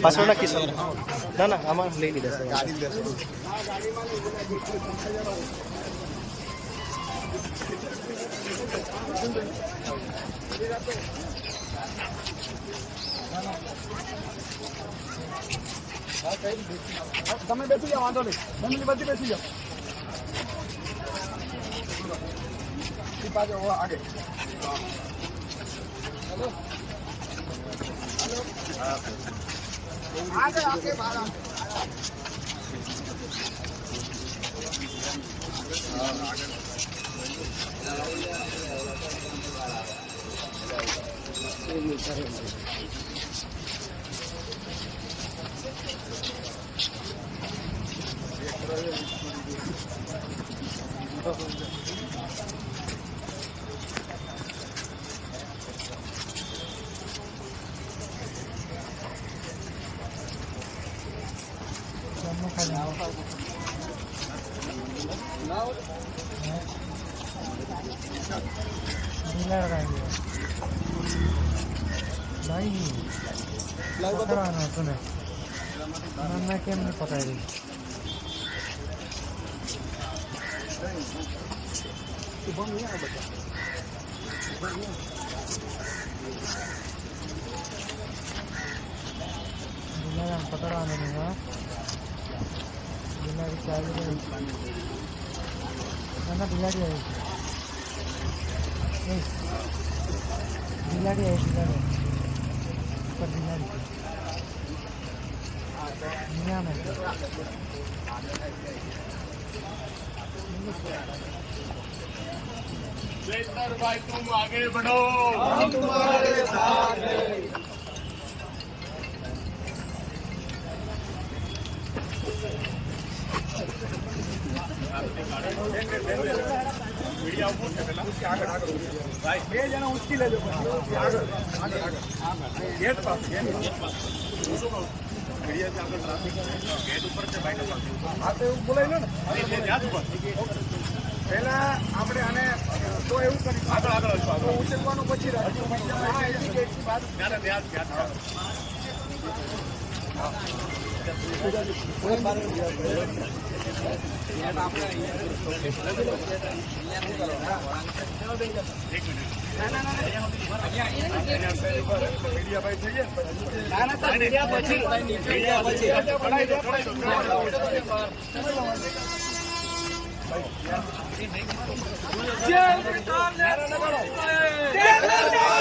પાછળ નાખીશું ના ના આમાં લઈ લીધા છે તમે બેસી જાઓ વાંધો નહીં ફેમિલી બધી બેસી જાઓ આગે આગે આગે બહાર આગે. પકડવાનો હતો ને મેં કેમ નહીં પકડાવી બિલાડી પકડવાનો નહીં હા બિલાડી ચાલી ગઈ ના ના બિલાડી આવી એ, બિલાડી આવી બિલાડી ઉપર બિલાડી છે. અહીંયા મેં भाई तुम आगे बढ़ो બે જણા ઉચકી લેજો ગેટ પાસે ગેટ પાસે હા તો એવું બોલાવી લો ને પહેલા આપણે આને તો એવું કરી આગળ આગળ. ઉચકવાનું પછી જય જાય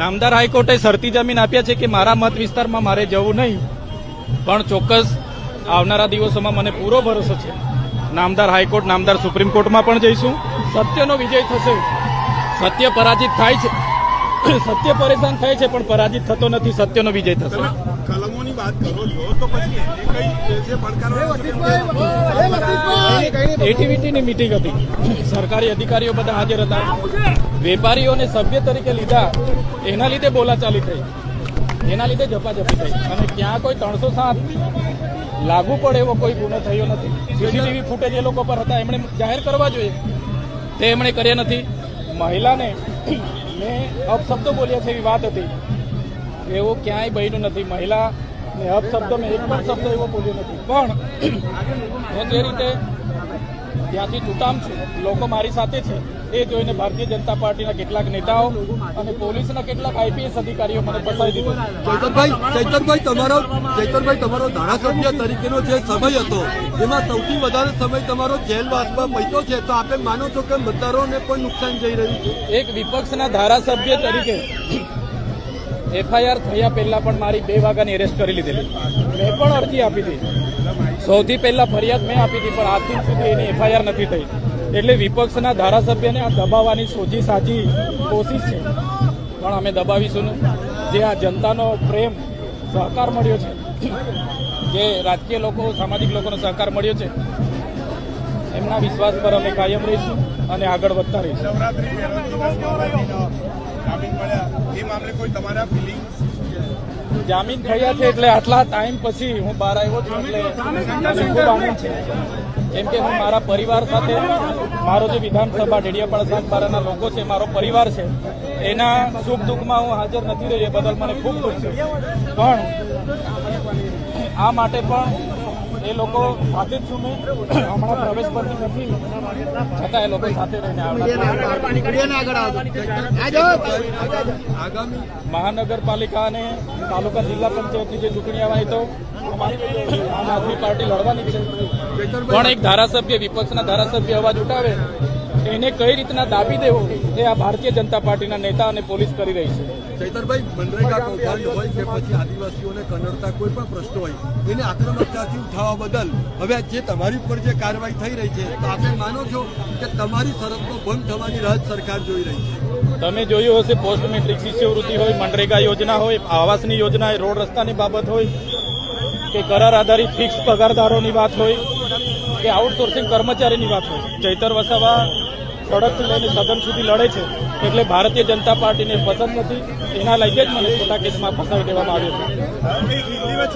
નામદાર હાઈકોર્ટે શરતી જમીન આપ્યા છે કે મારા મત વિસ્તારમાં મારે જવું નહીં પણ ચોક્કસ આવનારા દિવસોમાં મને પૂરો ભરોસો છે. નામદાર હાઈકોર્ટ નામદાર સુપ્રીમ કોર્ટમાં પણ જઈશું. સત્યનો વિજય થશે. સત્ય પરાજિત થાય છે. સત્ય પરેશાન થાય છે પણ પરાજિત થતો નથી સત્યનો વિજય થશે. કલમોની વાત કરો છો તો પછી એટીવીટીની મિટિંગ હતી. સરકારી અધિકારીઓ બધા હાજર હતા. વેપારીઓને સભ્ય તરીકે લીધા, એના લીધે બોલાચાલી થઈ. એના લીધે ઝપાઝપી થઈ. અને ક્યાં કોઈ ત્રણસો સાત લાગુ પડે એવો કોઈ ગુનો થયો નથી. સીસીટીવી ફૂટેજ એ લોકો પર હતા. એમણે જાહેર કરવા જોઈએ. તે એમણે કર્યા નથી. મહિલાને મેં અપશબ્દો બોલ્યા છે એવી વાત હતી. એવું ક્યાંય બન્યું નથી. મહિલા ને અપશબ્દો મેં એક પણ શબ્દ એવો બોલ્યો નથી. પણ હું જે રીતે ત્યાંથી છૂટામ છું, લોકો મારી સાથે છે. એ જોઈને ભારતીય જનતા પાર્ટીના કેટલાક નેતાઓ અને પોલીસના કેટલાક આઈપીએસ અધિકારીઓ મને ફસાવી દીધું. ચૈતનભાઈ ચૈતનભાઈ તમારો ચૈતનભાઈ તમારો ધારાસભ્ય તરીકેનો જે સમય હતો એમાં સૌથી વધારે સમય તમારો જેલવાસમાં પૈતો છે. તો આપે માનો છો કે મતદારોને પણ નુકસાન જઈ રહ્યું છે? એક વિપક્ષના ધારાસભ્ય તરીકે એફઆઈઆર થયા પહેલા પણ મારી બે વાગ્યાની એરેસ્ટ કરી લીધેલી. મેં પણ અરજી આપી હતી. સૌથી પહેલા ફરિયાદ મેં આપી હતી પણ આજથી સુધી એની એફઆઈઆર નથી થઈ. એટલે વિપક્ષના ધારાસભ્યને આ દબાવવાની સોચી સાચી કોશિશ છે. પણ અમે દબાવીશું જે આ જનતાનો પ્રેમ, સહકાર મળ્યો છે, જે રાજકીય લોકો, સામાજિક લોકોનો સહકાર મળ્યો છે, એમના વિશ્વાસ પર અમે કાયમ રહીશું અને આગળ વધતા રહીશું. જામીન થયા છે એટલે આટલા ટાઈમ પછી હું બહાર આવ્યો છું એટલે ખૂબ આનંદ છે કેમ કે હું મારા પરિવાર સાથે, મારો જે વિધાનસભા, ડેડિયાપાડા સાગબારાના લોકો છે, મારો પરિવાર છે, એના સુખ દુઃખમાં હું હાજર નથી રહ્યો, એ બદલ મને ખૂબ દુઃખ છે. પણ આ માટે પણ એ લોકો સાથે જ છું મેં. હમણાં પ્રવેશ પરથી નથી. છતાં એ લોકો સાથે રહીને આગામી મહાનગરપાલિકા અને તાલુકા જિલ્લા પંચાયતની જે ચૂંટણી આવવાની તો આમ આદમી પાર્ટી લડવાની છે. પણ એક ધારાસભ્ય વિપક્ષના ધારાસભ્ય અવાજ ઉઠાવે એને કઈ રીતના દાબી દેવો એ આ ભારતીય જનતા પાર્ટીના નેતા અને પોલીસ કરી રહી છે. ચૈતરભાઈ, મનરેગા કૌભાંડ હોય કે પછી આદિવાસીઓને કનડતા કોઈ પણ પ્રશ્નો હોય, એને આક્રમકતાથી ઉઠાવવા બદલ હવે જે તમારી ઉપર જે કાર્યવાહી થઈ રહી છે, તો આપણે માનો છો કે તમારી શરતનો ભંગ થવાની રાહત સરકાર જોઈ રહી છે? તમે જોયું હશે, પોસ્ટ મેટ્રિક શિષ્યવૃત્તિ હોય, મનરેગા યોજના હોય, આવાસની યોજના હોય, રોડ રસ્તાની બાબત હોય, કે કરાર આધારિત ફિક્સ પગારદારોની વાત હોય, કે આઉટસોર્સિંગ કર્મચારીની વાત હોય. ચૈતર વસાવા સડકથી લઈને સદન સુધી લડે છે. એટલે ભારતીય જનતા પાર્ટીને પસંદ નથી. એના લઈને જ મને ખોટા કેસમાં ફસાવી દેવામાં આવ્યો છે.